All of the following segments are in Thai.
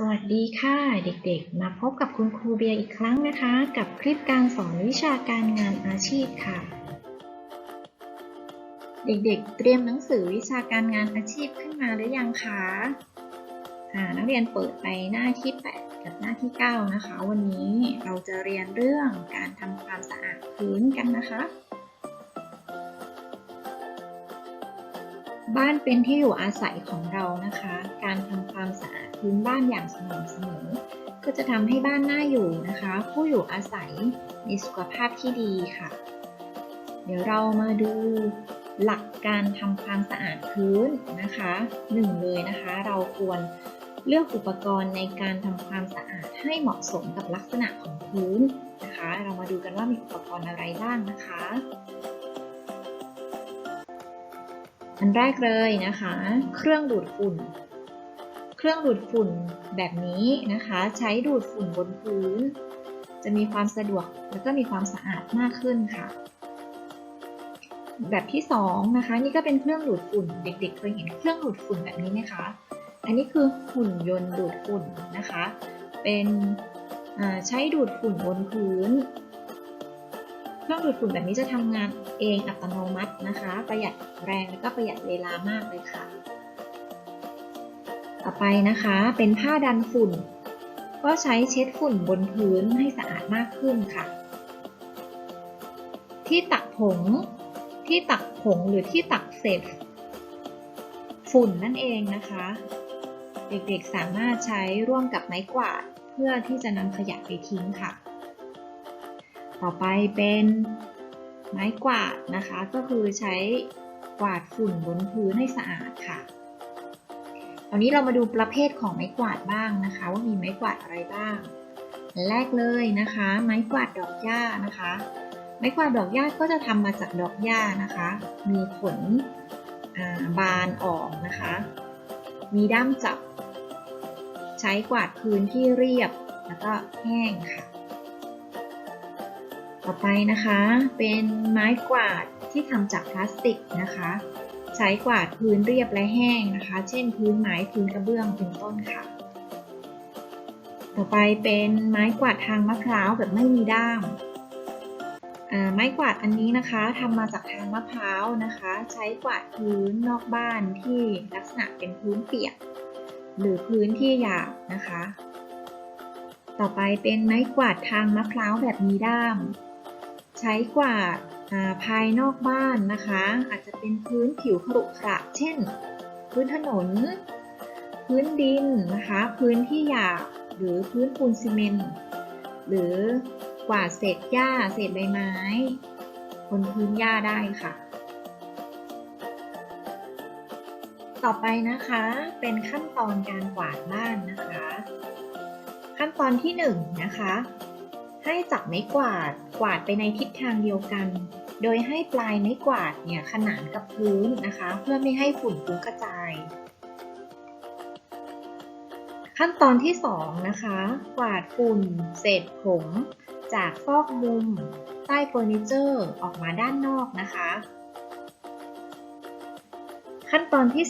สวัสดีค่ะเด็กๆ มาพบกับคุณครูเบียร์อีกครั้งนะคะ กับคลิปการสอนวิชาการงานอาชีพค่ะ เด็กๆ เตรียมหนังสือวิชาการงานอาชีพขึ้นมาหรือยังคะอ่านักเรียนเปิดไปหน้าที่ 8 กับหน้าที่ 9 นะคะ วันนี้เราจะเรียนเรื่องการทำความสะอาดพื้นกันนะคะ บ้านเป็นที่อยู่อาศัยของเรานะคะ การทำความสะอาดพื้นบ้านอย่างสม่ำเสมอ ก็จะทำให้บ้านน่าอยู่นะคะ ผู้อยู่อาศัยมีสุขภาพที่ดีค่ะ เดี๋ยวเรามาดูหลักการทำความสะอาดพื้นนะคะหนึ่งเลยนะคะ เราควรเลือกอุปกรณ์ในการทำความสะอาดให้เหมาะสมกับลักษณะของพื้นนะคะ เรามาดูกันว่ามีอุปกรณ์อะไรบ้างนะคะ อันแรกเลยนะคะ เครื่องดูดฝุ่น เครื่องดูดฝุ่นแบบนี้นะคะ ใช้ดูดฝุ่นบนพื้น จะมีความสะดวกแล้วก็มีความสะอาดมากขึ้นค่ะ แบบที่สองนะคะนี่ก็เป็นเครื่องดูดฝุ่น เด็กๆเคยเห็นเครื่องดูดฝุ่นแบบนี้ไหมคะอันนี้คือหุ่นยนต์ดูดฝุ่นนะคะ เป็นใช้ดูดฝุ่นบนพื้น เครื่องดูดฝุ่นแบบนี้จะทำงานเองอัตโนมัตินะคะ ประหยัดแรงและก็ประหยัดเวลามากเลยค่ะ ต่อไปนะคะเป็นผ้าดันฝุ่น ก็ใช้เช็ดฝุ่นบนพื้นให้สะอาดมากขึ้นค่ะ ที่ตักผง ที่ตักผงหรือที่ตักเศษฝุ่นนั่นเองนะคะ เด็กๆสามารถใช้ร่วมกับไม้กวาดเพื่อที่จะนำขยะไปทิ้งค่ะ ต่อไปเป็นไม้กวาดนะคะ ก็คือใช้กวาดฝุ่นบนพื้นให้สะอาดค่ะตอนนี้เรามาดูประเภทของไม้กวาดบ้างนะคะ ว่ามีไม้กวาดอะไรบ้าง แรกเลยนะคะ ไม้กวาดดอกหญ้านะคะ ไม้กวาดดอกหญ้าก็จะทำมาจากดอกหญ้านะคะ มีขนอ่าบานออกนะคะ มีด้ามจับ ใช้กวาดพื้นที่เรียบแล้วก็แห้งค่ะ ต่อไปนะคะเป็นไม้กวาดที่ทำจากพลาสติกนะคะ ใช้กวาดพื้นเรียบและแห้งนะคะ เช่นพื้นไม้พื้นกระเบื้องเป็นต้นค่ะ ต่อไปเป็นไม้กวาดทางมะพร้าวแบบไม่มีด้ามไม้กวาดอันนี้นะคะทำมาจากทางมะพร้าวนะคะ ใช้กวาดพื้นนอกบ้านที่ลักษณะเป็นพื้นเปียก หรือพื้นที่หยาบนะคะ ต่อไปเป็นไม้กวาดทางมะพร้าวแบบมีด้าม ใช้กวาดาภายนอกบ้านนะคะ อาจจะเป็นพื้นผิวขรุขระเช่น พื้นถนน พื้นดินนะคะ พื้นที่หยาบหรือพื้นปูนซีเมนต์หรือกวาดเศษหญ้าเศษใบไม้ บนพื้นหญ้าได้ค่ะ ต่อไปนะคะเป็นขั้นตอนการกวาดบ้านนะคะ ขั้นตอนที่1นงนะคะ ให้จับไม้กวาดกวาดไปในทิศทางเดียวกัน โดยให้ปลายไม้กวาดเนี่ยขนานกับพื้นนะคะ เพื่อไม่ให้ฝุ่นฟุ้งกระจาย ขั้นตอนที่ 2 นะคะ กวาดฝุ่น เศษผงจากซอกมุม ใต้เฟอร์นิเจอร์ออกมาด้านนอกนะคะ ขั้นตอนที่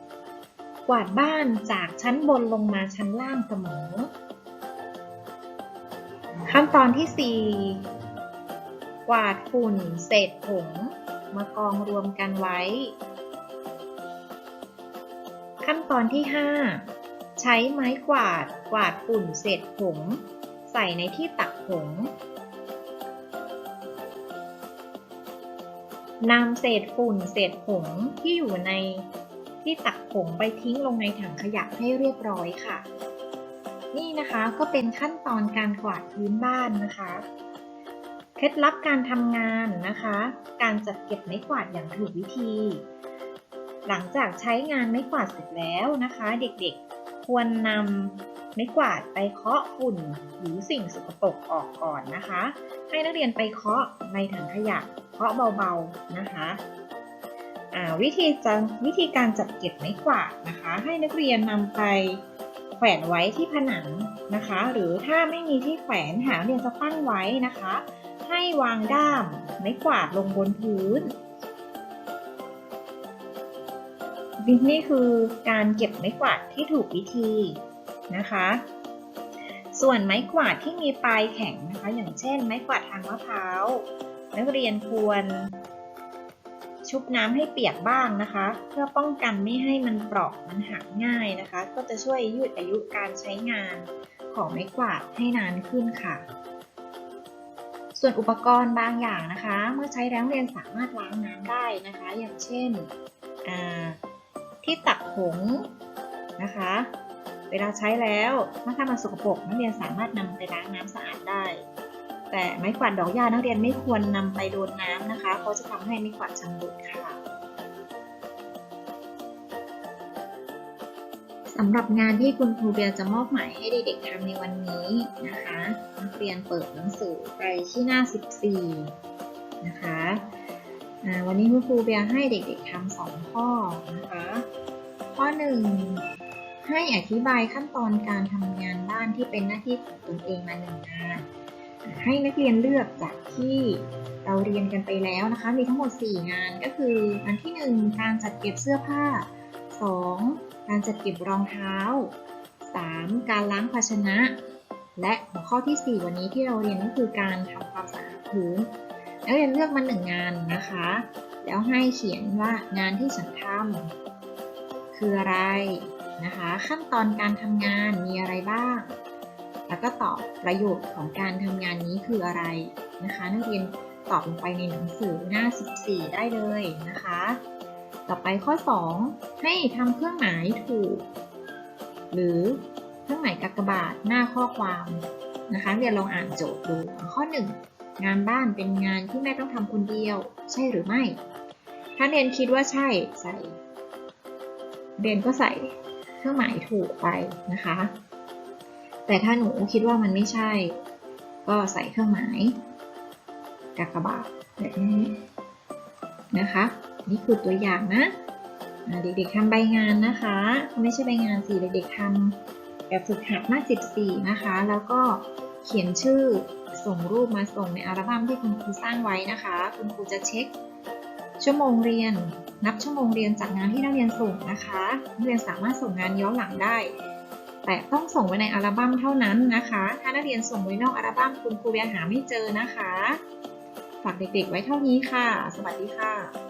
3 กวาดบ้านจากชั้นบนลงมาชั้นล่างเสมอ ขั้นตอนที่ 4 กวาดฝุ่น เศษผง มากองรวมกันไว้ ขั้นตอนที่ 5 ใช้ไม้กวาดกวาดฝุ่นเศษผง ใส่ในที่ตักผงนำเศษฝุ่นเศษผงที่อยู่ในที่ตักผงไปทิ้งลงในถังขยะให้เรียบร้อยค่ะ นี่นะคะก็เป็นขั้นตอนการกวาดพื้นบ้านนะคะ เคล็ดลับการทำงานนะคะ การจัดเก็บไม้กวาดอย่างถูกวิธี หลังจากใช้งานไม้กวาดเสร็จแล้วนะคะ เด็กๆควรนำไม้กวาดไปเคาะฝุ่นหรือสิ่งสกปรกออกก่อนนะคะ ให้นักเรียนไปเคาะในถังขยะเคาะเบาๆนะคะวิธีจะวิธีการจัดเก็บไม้กวาดนะคะ ให้นักเรียนนำไป แขวนไว้ที่ผนังนะคะ หรือถ้าไม่มีที่แขวนหาเรียนจะตั้งไว้นะคะ ให้วางด้ามไม้กวาดลงบนพื้นนี่คือการเก็บไม้กวาดที่ถูกวิธีนะคะ ส่วนไม้กวาดที่มีปลายแข็งนะคะ อย่างเช่น ไม้กวาดทางมะพร้าวนักเรียนควร ชุบน้ำให้เปียกบ้างนะคะ เพื่อป้องกันไม่ให้มันเปราะมันหักง่ายนะคะ ก็จะช่วยยืดอายุการใช้งานของไม้กวาดให้นานขึ้นค่ะ ส่วนอุปกรณ์บางอย่างนะคะ เมื่อใช้แล้วเรียนสามารถล้างน้ำได้นะคะ อย่างเช่นที่ตักผงนะคะ เวลาใช้แล้วถ้ามันสกปรกนักเรียนสามารถนำไปล้างน้ำสะอาดได้ แต่ไม้กวาดดอกหญ้านักเรียนไม่ควรนำไปโดนน้ำนะคะเพราะจะทำให้ไม้กวาดชำรุดค่ะสำหรับงานที่คุณครูเบียร์จะมอบหมายให้เด็กๆทำในวันนี้นะคะนักเรียนเปิดหนังสือไปที่หน้า 14 นะคะวันนี้คุณครูเบียร์ให้เด็กๆทำสองข้อนะคะ ข้อ 1 ให้อธิบายขั้นตอนการทำงานบ้านที่เป็นหน้าที่ของตนเองมาหนึ่งงาน ให้นักเรียนเลือกจากที่เราเรียนกันไปแล้วนะคะ มีทั้งหมด 4 งานก็คืออันที่ 1 การจัดเก็บเสื้อผ้า 2. การจัดเก็บรองเท้า 3. การล้างภาชนะ และหัวข้อที่ 4 วันนี้ที่เราเรียนก็คือการทำความสะอาดพื้นนักเรียนเลือกมาหนึ่งงานนะคะ แล้วให้เขียนว่างานที่ฉันทำคืออะไรนะคะ ขั้นตอนการทำงานมีอะไรบ้าง แล้วก็ตอบประโยชน์ของการทำงานนี้คืออะไรนะคะ นักเรียนตอบลงไปในหนังสือหน้า 14 ได้เลยนะคะ ต่อไปข้อ 2 ให้ทำเครื่องหมายถูก หรือเครื่องหมายกากบาทหน้าข้อความนะคะเรียนลองอ่านโจทย์ดูข้อ 1 งานบ้านเป็นงานที่แม่ต้องทำคนเดียว ใช่หรือไม่ ถ้าเรียนคิดว่าใช่ใส่เรียนก็ใส่เครื่องหมายถูกไปนะคะ แต่ถ้าหนูคิดว่ามันไม่ใช่ ก็ใส่เครื่องหมายกากบาทแบบนี้นะคะ นี่คือตัวอย่างนะเด็กๆทำใบงานนะคะ ไม่ใช่ใบงานสิเด็กๆทำแบบฝึกหัดหน้า 14 นะคะ แล้วก็เขียนชื่อส่งรูปมาส่งในอัลบั้มที่คุณครูสร้างไว้นะคะ คุณครูจะเช็ค ชั่วโมงเรียน นับชั่วโมงเรียนจากงานที่นักเรียนส่งนะคะนักเรียนสามารถส่งงานย้อนหลังได้ แต่ต้องส่งไว้ในอัลบั้มเท่านั้นนะคะ ถ้านักเรียนส่งไว้นอกอัลบั้มคุณครูเบียหาไม่เจอนะคะ ฝากเด็กๆไว้เท่านี้ค่ะ สวัสดีค่ะ